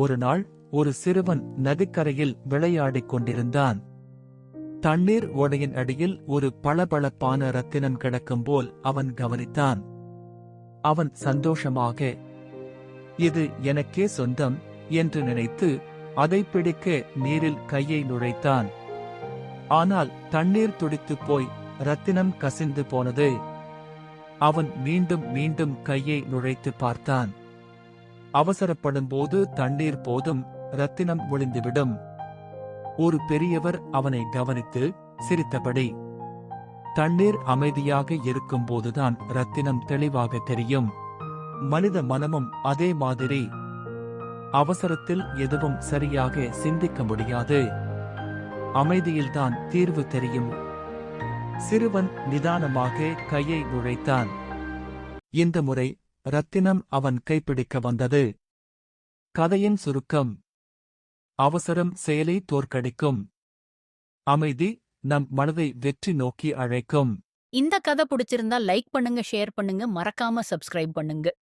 ஒரு நாள் ஒரு சிறுவன் நதிக்கரையில் விளையாடிக் கொண்டிருந்தான். தண்ணீர் ஓடையின் அடியில் ஒரு பளபளப்பான ரத்தினம் கிடக்கும் போல் அவன் கவனித்தான். அவன் சந்தோஷமாக இது எனக்கே சொந்தம் என்று நினைத்து அதை பிடிக்க நீரில் கையை நுழைத்தான். ஆனால் தண்ணீர் துடித்துப் போய் ரத்தினம் கசிந்து போனது. அவன் மீண்டும் மீண்டும் கையை நுழைத்து பார்த்தான். அவசரப்படும்போது தண்ணீர் போதும் ரத்தினம் ஒளிந்துவிடும். ஒரு பெரியவர் அவனை கவனித்து சிரித்தபடி தண்ணீர் அமைதியாக இருக்கும்போதுதான் ரத்தினம் தெளிவாக தெரியும். மனித மனமும் அதே மாதிரி. அவசரத்தில் எதுவும் சரியாக சிந்திக்க முடியாது. அமைதியில்தான் தீர்வு தெரியும். சிறுவன் நிதானமாக கையை நுழைத்தான் இந்த முறை ரத்தினம் அவன் கைப்பிடிக்க வந்தது. கதையின் சுருக்கம். அவசரம் செயலை தோற்கடிக்கும். அமைதி நம் மனதை வெற்றி நோக்கி அழைக்கும். இந்த கதை பிடிச்சிருந்தா லைக் பண்ணுங்க ஷேர் பண்ணுங்க மறக்காம சப்ஸ்கிரைப் பண்ணுங்க.